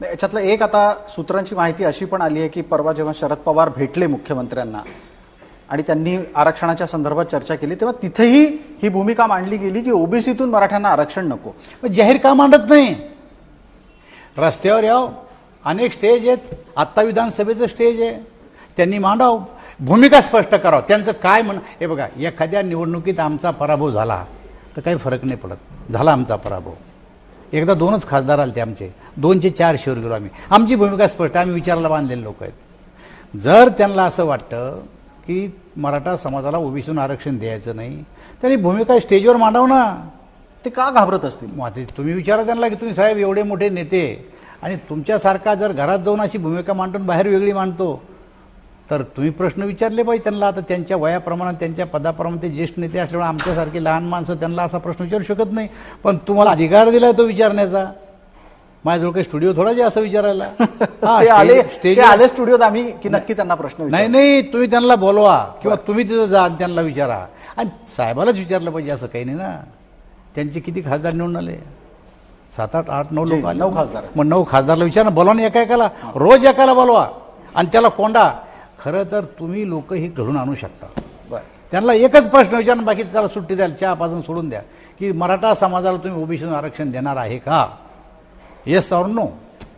याच्यातलं एक आता सूत्रांची माहिती अशी पण आली आहे की परवा जेव्हा शरद पवार भेटले मुख्यमंत्र्यांना आणि त्यांनी आरक्षणाच्या संदर्भात चर्चा केली तेव्हा तिथेही ही भूमिका मांडली गेली की ओबीसीतून मराठ्यांना आरक्षण नको. पण जाहीर का मांडत नाही? रस्त्यावर याव. अनेक स्टेज आहेत. आत्ता विधानसभेचं स्टेज आहे. त्यांनी मांडाव. भूमिका स्पष्ट करावं. त्यांचं काय म्हण हे बघा एखाद्या निवडणुकीत आमचा पराभव झाला तर काही फरक नाही पडत. झाला आमचा पराभव. एकदा दोनच खासदार आले ते आमचे. दोनचे चार शेवर गेलो आम्ही आमची भूमिका स्पष्ट आम्ही विचारायला बांधलेले लोक आहेत. जर त्यांना असं वाटतं की मराठा समाजाला ओबीसीतून आरक्षण द्यायचं नाही त्यांनी भूमिका स्टेजवर मांडाव ना. ते का घाबरत असतील? मग तुम्ही विचारा त्यांना की तुम्ही साहेब एवढे मोठे नेते आणि तुमच्यासारखा जर घरात जाऊन अशी भूमिका मांडून बाहेर वेगळी मांडतो तर तुम्ही प्रश्न विचारले पाहिजे त्यांना. आता त्यांच्या वयाप्रमाणे त्यांच्या पदाप्रमाणे ते ज्येष्ठ नेते असल्यामुळे आमच्यासारखे लहान माणसं त्यांना असा प्रश्न विचारू शकत नाही. पण तुम्हाला अधिकार दिला तो विचारण्याचा. माझ्याजवळ काही स्टुडिओ थोडा जे असं विचारायला. आले स्टेज- आले स्टुडिओत आम्ही की नक्की त्यांना प्रश्न नाही. नाही तुम्ही त्यांना बोलवा किंवा तुम्ही तिथं जा आणि त्यांना विचारा. आणि साहेबालाच विचारलं पाहिजे असं काही नाही ना. त्यांचे किती खासदार निवडून आले? सात आठ आठ नऊ लोक आले. नऊ खासदार. मग नऊ खासदारला विचारा बोलवा ना एका एकाला रोज एकाला बोलवा. आणि त्याला कोंडा. खरं तर तुम्ही लोक हे घडून आणू शकता. बरं. त्यांना एकच प्रश्न विचारून बाकी त्याला सुट्टी द्याल चहा पाजून सोडून द्या. की मराठा समाजाला तुम्ही ओबीसीतून आरक्षण देणार आहे का? येस और नो